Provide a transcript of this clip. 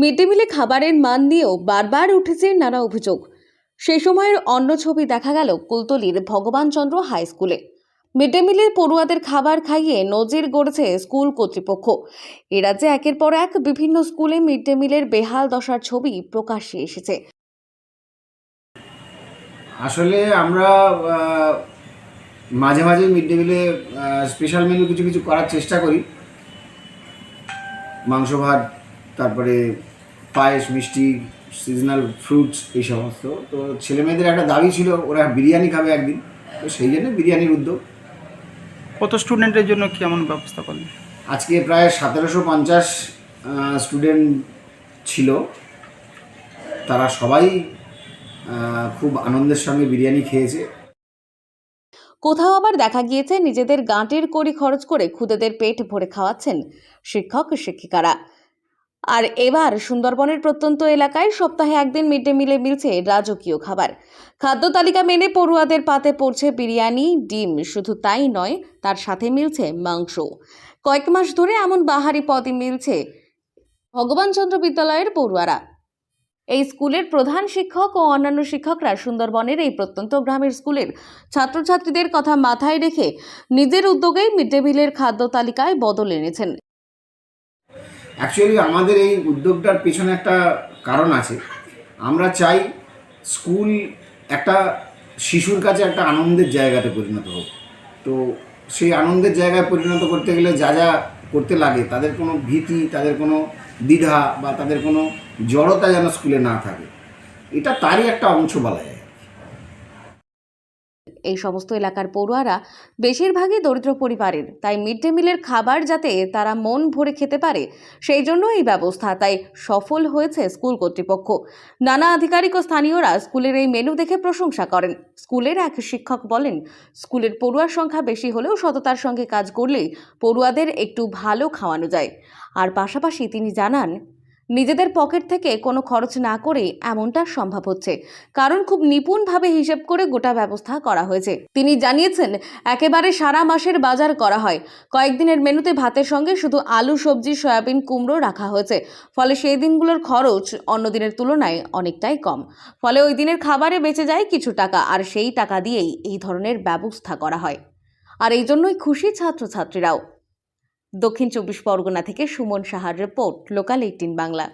Mid day মিলে খাবারের মান নিয়েও বারবার উঠেছে নানা অভিযোগ। সে সময়ের অন্য ছবি দেখা গেল কুলতলির ভগবানচন্দ্র হাই স্কুলে। মিড ডে মিলের পড়ুয়াদের খাবার খাইয়ে নজির গড়েছে স্কুল কর্তৃপক্ষ। এ রাজ্যে একের পর এক বিভিন্ন স্কুলে মিড ডে মিলের বেহাল দশার ছবি প্রকাশ্যে এসেছে। আসলে আমরা মাঝে মাঝে মিড ডে মিলে স্পেশাল মেনু কিছু কিছু করার চেষ্টা করি। মাংস ভাত, তারপরে পায়েস মিষ্টি সিজনাল ফ্রুটস এই সমস্ত। তো ছেলে মেয়েদের একটা দাবি ছিল ওরা বিরিয়ানি খাবে একদিন। তো সেই জন্য বিরিয়ানির উদ্যোগ। কত স্টুডেন্টের জন্য কি এমন ব্যবস্থা করলেন আজকে প্রায় সতেরোশো পঞ্চাশ স্টুডেন্ট ছিল। তারা সবাই খুব আনন্দের সঙ্গে বিরিয়ানি খেয়েছে। কোথাও আবার দেখা গিয়েছে নিজেদের গাঁটের কড়ি খরচ করে খুদেদের পেট ভরে খাওয়াচ্ছেন শিক্ষক শিক্ষিকারা আর এবার সুন্দরবনের প্রত্যন্ত এলাকায় সপ্তাহে একদিন মিড ডে মিলে মিলছে রাজকীয় খাবার। খাদ্য তালিকা মেনে পড়ুয়াদের পাতে পড়ছে বিরিয়ানি, ডিম, শুধু তাই নয়, তার সাথে মিলছে মাংস। কয়েক মাস ধরে এমন বাহারি পদই মিলছে ভগবানচন্দ্র বিদ্যালয়ের পড়ুয়ারা। এই স্কুলের প্রধান শিক্ষক ও অন্যান্য শিক্ষকরা সুন্দরবনের এই প্রত্যন্ত গ্রামের স্কুলের ছাত্রছাত্রীদের কথা মাথায় রেখে নিজের উদ্যোগেই মিড ডে মিলের খাদ্য তালিকায় বদল এনেছেন। অ্যাকচুয়ালি আমাদের এই উদ্যোগটার পেছনে একটা কারণ আছে। আমরা চাই স্কুল একটা শিশুর কাছে একটা আনন্দের জায়গাতে পরিণত হোক। তো সেই আনন্দের জায়গায় পরিণত করতে গেলে যা যা করতে লাগে, তাদের কোনো ভীতি, তাদের কোনো দ্বিধা বা তাদের কোনো জড়তা যেন স্কুলে না থাকে। এটা তারই একটা অংশ বলা যায়। এই সমস্ত এলাকার পড়ুয়ারা বেশিরভাগই দরিদ্র পরিবারের। তাই মিড ডে মিলের খাবার যাতে তারা মন ভরে খেতে পারে, সেই জন্য এই ব্যবস্থা তাই সফল হয়েছে স্কুল কর্তৃপক্ষ। নানা আধিকারিক ও স্থানীয়রা স্কুলের এই মেনু দেখে প্রশংসা করেন। স্কুলের এক শিক্ষক বলেন, স্কুলের পড়ুয়ার সংখ্যা বেশি হলেও সততার সঙ্গে কাজ করলেই পড়ুয়াদের একটু ভালো খাওয়ানো যায়। আর পাশাপাশি তিনি জানান নিজেদের পকেট থেকে কোনো খরচ না করে এমনটা সম্ভব হচ্ছে। কারণ খুব নিপুণভাবে হিসেব করে গোটা ব্যবস্থা করা হয়েছে। তিনি জানিয়েছেন, একেবারে সারা মাসের বাজার করা হয়। কয়েকদিনের মেনুতে ভাতের সঙ্গে শুধু আলু, সবজি, সয়াবিন, কুমড়ো রাখা হয়েছে। ফলে সেই দিনগুলোর খরচ অন্য দিনের তুলনায় অনেকটাই কম। ফলে ওই দিনের খাবারে বেঁচে যায় কিছু টাকা, আর সেই টাকা দিয়েই এই ধরনের ব্যবস্থা করা হয়। আর এই জন্যই খুশি ছাত্রছাত্রীরাও। দক্ষিণ চব্বিশ পরগনা থেকে সুমন সাহার রিপোর্ট লোকাল এইটিন বাংলা।